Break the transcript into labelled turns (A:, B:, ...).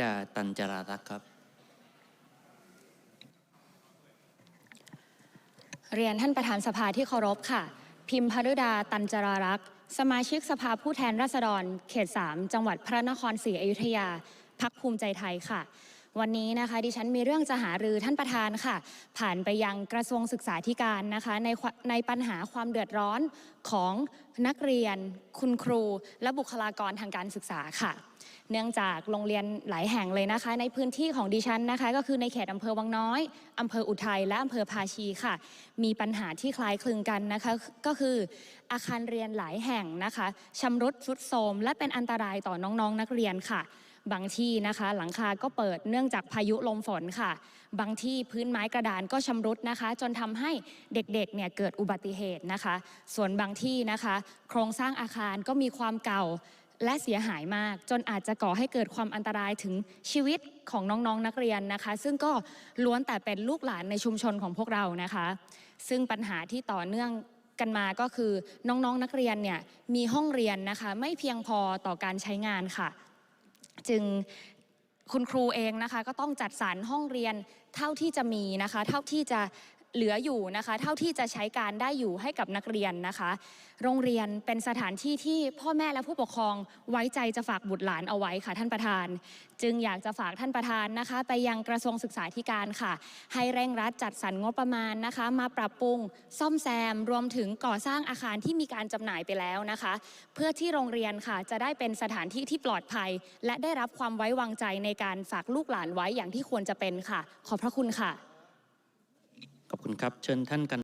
A: จาตันจรารักครับ
B: เรียนท่านประธานสภาที่เคารพค่ะ พิมพฤดาตันจรารักษ์สมาชิกสภาผู้แทนราษฎร เขต 3 จังหวัดพระนครศรีอยุธยาพักภูมิใจไทยค่ะ วันนี้นะคะดิฉันมีเรื่องจะหารือท่านประธานค่ะ ผ่านไปยังกระทรวงศึกษาธิการนะคะในในปัญหาความเดือดร้อนของนักเรียน คุณครู และบุคลากรทางการศึกษาค่ะ เนื่องจากโรงเรียนหลายแห่งเลยนะคะ ในพื้นที่ของดิฉันนะคะ ก็คือในเขตอำเภอวังน้อยอำเภออุทัยและอำเภอภาชีค่ะ มีปัญหาที่คล้ายคลึงกันนะคะ ก็คืออาคารเรียนหลายแห่งนะคะชำรุดทรุดโทรมและเป็นอันตรายต่อน้องๆนักเรียนค่ะ บางที่นะคะ หลังคาก็เปิดเนื่องจากพายุลมฝนค่ะ บางที่พื้นไม้กระดานก็ชำรุดนะคะ จนทำให้เด็กๆเนี่ยเกิดอุบัติเหตุนะคะ ส่วนบางที่นะคะ โครงสร้างอาคารก็มีความเก่าและเสียหายมาก จนอาจจะก่อให้เกิดความอันตรายถึงชีวิตของน้องๆนนักเรียนนะคะ ซึ่งก็ล้วนแต่เป็นลูกหลานในชุมชนของพวกเรานะคะ ซึ่งปัญหาที่ต่อเนื่องกันมาก็คือน้องๆนนักเรียนเนี่ยมีห้องเรียนนะคะ ไม่เพียงพอต่อการใช้งานค่ะ จึงคุณครูเองนะคะก็ต้องจัดสรรห้องเรียนเท่าที่จะมีนะคะเท่าที่จะ เหลืออยู่นะคะ เท่าที่จะใช้การได้อยู่ให้กับนักเรียนนะคะ โรงเรียนเป็นสถานที่ที่พ่อแม่และผู้ปกครองไว้ใจจะฝากบุตรหลานเอาไว้ค่ะท่านประธาน จึงอยากจะฝากท่านประธานนะคะ ไปยังกระทรวงศึกษาธิการค่ะ ให้เร่งรัดจัดสรรงบประมาณนะคะ มาปรับปรุงซ่อมแซมรวมถึงก่อสร้างอาคารที่มีการจำหน่ายไปแล้วนะคะ เพื่อที่โรงเรียนค่ะจะได้เป็นสถานที่ที่ปลอดภัย และได้รับความไว้วางใจในการฝากลูกหลานไว้อย่างที่ควรจะเป็นค่ะ ขอบพระคุณค่ะ
A: ขอบคุณครับเชิญท่านกัน